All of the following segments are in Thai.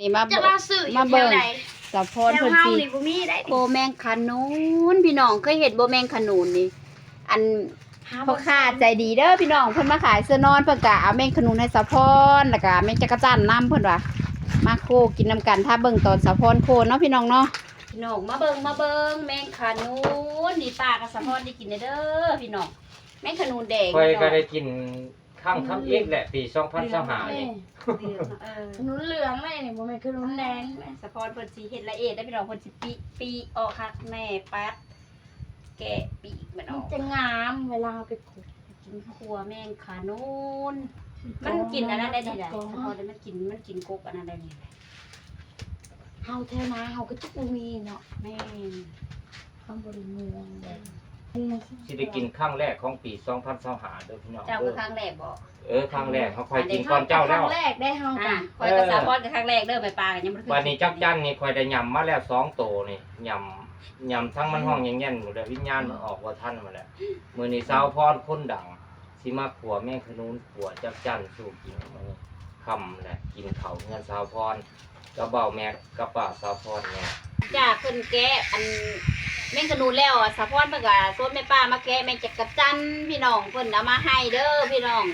นี่มาจะเบิ่มางซื้ออยู่มาแถเบิ่วงไหนสะพรแถวเพิ่นเฮาสินี่บ่มีได้โบแมงขนุนพี่น้องเคยเห็นโบแมงขนุนนี่ อัน หาพ่อค้าใจดีเด้อพี่น้องเพิ่นมาขายเสื้อนอนเพิ่นก็เอาแมงขนุนให้สะพรแล้วก็แมงจักรจันทร์นํเพิ่นว่ามาโคกินนํกันถ้าเบิ่งตอนสะพรโคเนาะพี่น้องเนาะพี่น้องมาเบิ่งมาเบิ่งแมงขนุนนี่ป้ากับสะพรได้กินเด้อพี่น้องแมงขนุนแดงค่อยพี่น้ก็องได้กิน ข้างทำเองแหละปี2025นี่เออขนุนเหลืองเลยนี่บ่แม่นขนุนแดงสะพอนเพิ่นสิเฮ็ดละเอียดได้พี่น้องเพิ่นสิปีปีออกคักแม่ปัดแกะปีกมันอมันอกจะงามเวลาเอาไปขูดกินขัวแมงขานูนมันกินอันนั้นได้ดีแหละสะพอนมันกินมันกินกกอันนั้นได้ดีแหละเฮาแถวนาเฮาก็จุกบ่มีเนาะแม่นเฮาบ่ได้เมือง สิได้กินครั้งแรกของปี2025เด้อพี่น้องเจ้าเด้คืออครั้งแรกบ่เออครั้งแรกเขาค่อยกินก่อนเจ้าแล้ว ครั้งแรกได้เฮาอ่ากันคอยกับสะพอนกับครั้งแรกเด้อไปปลากันยังบ่ได้วันนี้จักจันนี่ค่อยได้ยำมาแล้วสองโตนี่ยำยำทั้งมันห้องยังแย่นหมดเลยวิญญาณมันออกว่าท่านมาแล้วมื้อนี้สาวพรคนดังสิมาขัวแม่ขนุนขัวจักจันสู่กินมื้อนี้ค่ำแหละกินข้าวเงินสาวพรกระเบ้าแม่กระป้าสาวพรแม่จ้าเพิ่นแกะอันแมงขนูนแล้วอะสะพอนเพิ่นก็ส่วนแม่ป้ามาแกะแมงจักระจันพี่น้องเพิ่นเอามาให้เด้อพี่น้อง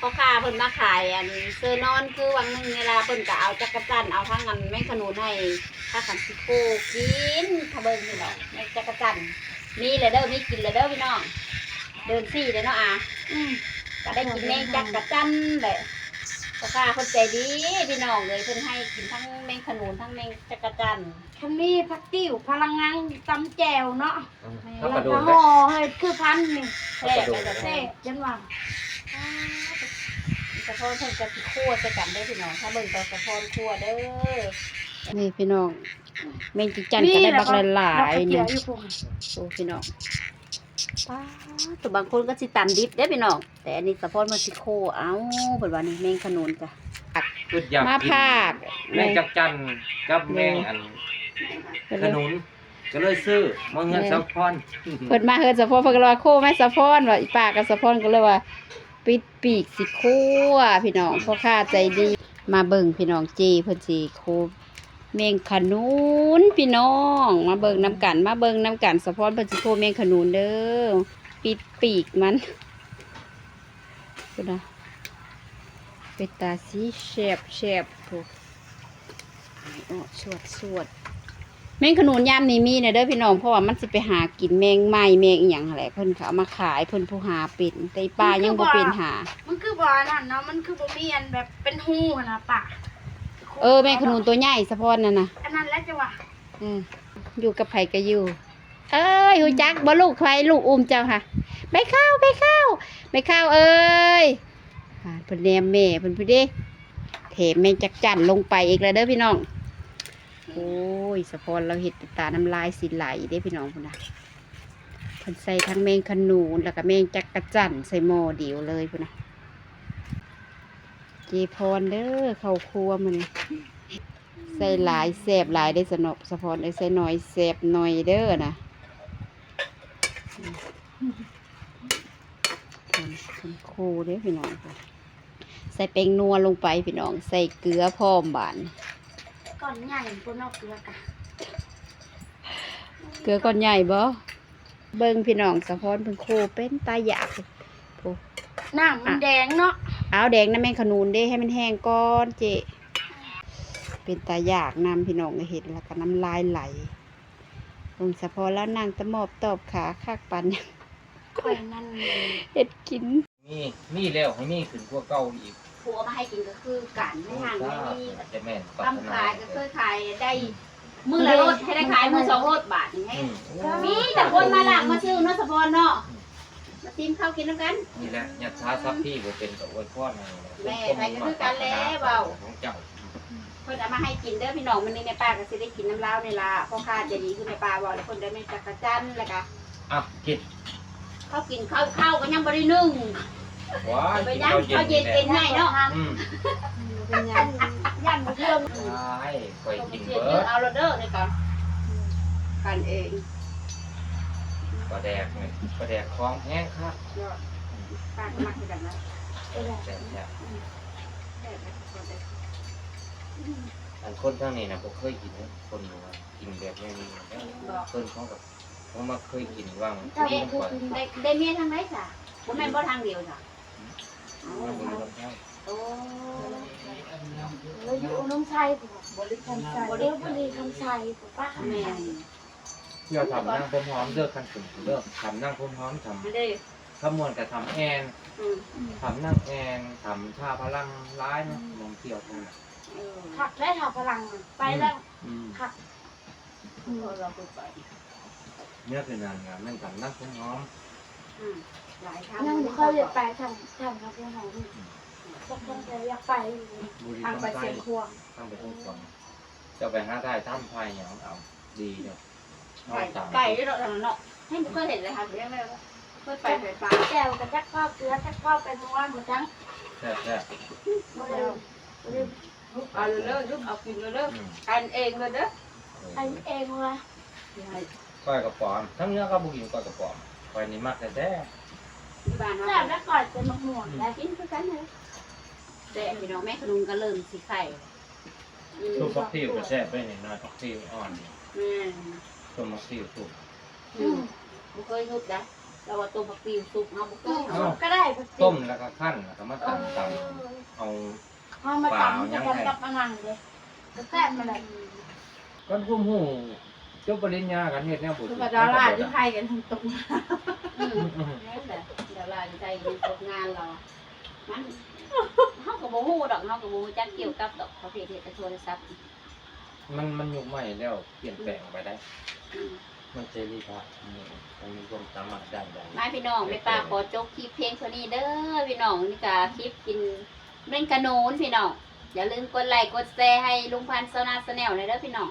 พ่อค้าเพิ่นมาขายอันเสื้อนอนคือวันหนึงเวลาเพิ่นก็เอาจักรจันเอาทั้งอันแม่งขนุนให้ถ้าขันสิโกกินทะเบิงพี่น้องแม่จักรจันมีเลยเด้อมีกินเลยเด้อพี่น้องเดินซี่เลยเนาะอะอืมก็ได้กินแม่จักรจันทร์เลย พ่อค้าเพิ่นใจดีพี่น้องเลยเพิ่นให้กินทั้งแมงขนุนทั้งแมงจักรจันทร์คันนี้ผักติ้วพลังงานตำแจ่วเนาะเขาแล้กวระโดก็ดห่อให้คือพันนี่แซ่บไปแต่แซ่แซ่บบจังว่าสะพอนเพิ่นจะสิคั่วใส่กันได้อพี่น้องถ้าเบิ่งตอนสะพอนคั่วเด้อนี่พี่น้องแมงจักรจันทร์ก็ได้บักหลายๆเนี่นี่ยอยู่พวกโอ้พี่น้อง ป้าตัวบางคนก็สิตำดิบได้อพี่น้องแต่อันนี้สะโพอนมันสิโคเอาเปิดว่านี่แมงขนุนจ้ะคืออยากมากินภาคแม่งจักจันกับแม่งอันขนุนก็เลยซื้อมาเงินสาวพรเปิดมาเฮิดสะโพอนเพิ่นก็เลยว่าโคแม่สะโพอนว่าอีปากกับสะโพอนก็เลยว่าปิดปีกสิโคอะพี่น้องพ่อค้าใจดีมาเบิ่งพี่น้องจีเพิ่นสิโค แมงขนุนพี่น้อง มาเบิ่งน้ำกันมาเบิ่งน้ำกันสะพอนเพิ่นสิโคแมงขนุนเด้อปิดปีกมันพุ่นน่ะเป็นตาสีแฉบแฉบโอ้โอ้สวดสวดแมงขนุนยามนี้มีนะเด้อพี่น้องเพราะว่ามันสิไปหากินแมงไม้แมงอหย่างอะไรเพิ่นเขาเอามาขายเพิ่นผู้หาเป็นแต่อีป้ายังบ่เป็นหา มันคือบ่อนั่นเนาะมันคือบ่มีอันแบบเป็นหูนะปะ เออแมงขนุนตัวใหญ่สะพอนนั่นน่ะอันนั้นแล้วจังว่าเอออยู่กับไผก็อยู่ เอ้ยหูจักบ่ลูกใครลูกอุ้มเจ้าค่ะไปเข้าไปเข้าไปเข้าเอ้ยอ่าเพิ่นแนมแม่เพิ่นพี่เด้เทแมงจักจั่นลงไปอีกแล้วเด้อพี่น้องโอ้ยสะพอนเราเห็ดตาน้ำลายสิไหลได้พี่น้องพุ่นนะเพิ่นใส่ทั้งแมงขนูนแล้วก็แมงจักกระจั่นใส่หม้อเดียวเลยพุ่นนะ เจพรเด้อเข้าครัวมันใส่หลายแสบหลายได้สนบสะพอนได้ใส่หน่อยแสบหน่อยเด้อนะคนคนโคเด้อพี่น้องพุ่นใส่แป้งนัวลงไปพี่น้อง ใส่เกลือพร้อมบานก่อนใหญ่บนนอกเกลือกะเกลือก้อนใหญ่บ่เบิ่งพี่น้องสะพอนเพิ่นโคเป็นตาอยากโอ้น้ำมันแดงเนาะ เอาแดงน้ำแมงขนูนเด้ให้มันแห้งก่อนเจเป็นตาอยากนำพี่น้องเห็นแล้วก็น้ำลายไหลลงสะพอนแล้วนางตะหมอบตอบขาคักปันค่อยนั่นเลยเฮ็ดกินมีมีแล้วให้มีขึ้นกว่าเก่าอีกผัวมาให้กินก็คือกันไม่ห่างไม่มีจะแม่นปรารถทำนาขายก็เคยขายได้มือละรถให้ได้ขายมือสองรถบาทนี่ให้อืมมีแต่คนมาหลังมาซื้อเนาะสะพอนเนาะมา ซิมข้าวกินน้ำกัน นี่แหละยัดช้าซับพี่บ่เป็นกับอวยพรให้แม่ไปก็คือกันแล้วเว้า ของเจ้าเพิ่นเอามาให้กินเด้อพี่น้องมันนี่แม่ป้าก็สิได้กินน้ำลาวในละพ่อค้าใจะดีคือแม่ป้าบอกแล้วเพิ่นได้แม่จักรจันทร์แล้วก็อะกินเขากินข้าวข้าวก็ยังบ่ได้นึ่งว้ายไปกินย่างข้าวเย็นข้าวเย็นเป็นไงเนาะอืมเป็นยันยันบ่เรื่องว้ายค่อยกินเย็นเบิดเอาและเด้อนี่ก่อนกันเอง ปลาแดกนี่ปลาแดกคลองแห้งครับยอดป้าก็มักคือกันนะแซ่บแซ่บนะขอแต่ๆไปอันคนทั้งนี้นะผมเคยกินนะคนอยู่ว่ากินแบบนี้นี่นะเพิ่นเขากับเขามาเคยกินว่างแม่ได้ได้เมียทางไหนจ้ะบ่แม่นบ่ทางเดียวจ้ะมาบุญรับได้โอ้เราอยู่น้องชัยผมบริคำชัยบริบริคำชัยผมป้าแม่น เที่ยวทำนั่งพร้อมๆเลิกกันถึงเลิกทำนั่งพร้อมๆทไม่ได้ำขมวนกับทำแอนอืมทำนั่งแอนทำท่าพลังร้ายเนาะมองเที่ยวกันน่ะเออขับได้ขับพลังไปแล้วอืมขับเราไปไปเนี่ยคือนานงานนั่งทำนั่งพร้อมอืมหลายครั้งนั่งเขาอยากไปทำทำครับพี่หงสักคนอยากไปๆบุรีทางต้องไปไปเสียงควงตั้งไปทุกคนจะไปหาได้ท่ามไฟอย่างเอาดีเนาะเอา ไก่ตามไก่ที่เราทำเนาะให้เคยเห็นเลยค่ะเรียกไม่ว่าเคยไปไฟฟ้าแก้วกับจักข้าวเกลือจักข้าวเป็นวันหมดจังแซ่บแซ่บบริบริเอาเลิกยุบเอากินเลิกอืมอันเองเลยเด้ออันเองวะก้อยกระป๋อมทั้งเนื้อก็บุกินก้อยกระป๋อมก้อยนี่มากแต่แท้ที่บ้านแซ่เราบแล้วก่อนเป็นมะม่วงแล้วกินคือกันเลยแต่พี่น้องแม่ขนุนก็เริ่มสีไข่อืมซุปฟักทิวก็แซ่บไปหน่อยน้อยฟักทิวอ่อน แม่นต้มฟักทิวสุกอืมบ่เคยยุบนะเราว่าต้มผักตีวสุกเนาะบ่เคยเอาก็ได้ต้มแล้วก็ขั้นแล้วก็มาตำตำเอาเอามาตำกันกับอันนั้นเลยแซ่บมาเลยก้อนพุ่มหูจบปริญญากันเฮ็ดแนวบุตรคือดาราที่ไทยกันทั้งตรงอืมนั่นแหละเดี๋ยวเราจะใจเย็นตกงานเรามันเฮาก็บ่ฮู้ดอกเฮาก็บ่รู้จักเกี่ยวกับดอกประเภทเฮ็ดแต่โทรศัพท์ มันมันยุคใหม่แล้วเปลี่ยนแปลงไปได้อืมมันเจรีภาพนี่มันมีความสามารถด้านใดมาพี่น้องไปป้าขอจบคลิปเพลงเท่านี้เด้อพี่น้องนี่ก็คลิปกินเล่นกระโนนพี่น้องอย่าลืมกดไลค์กดแชร์ให้ลุงพันธ์โซนาสแนลเลยเด้อพี่น้อง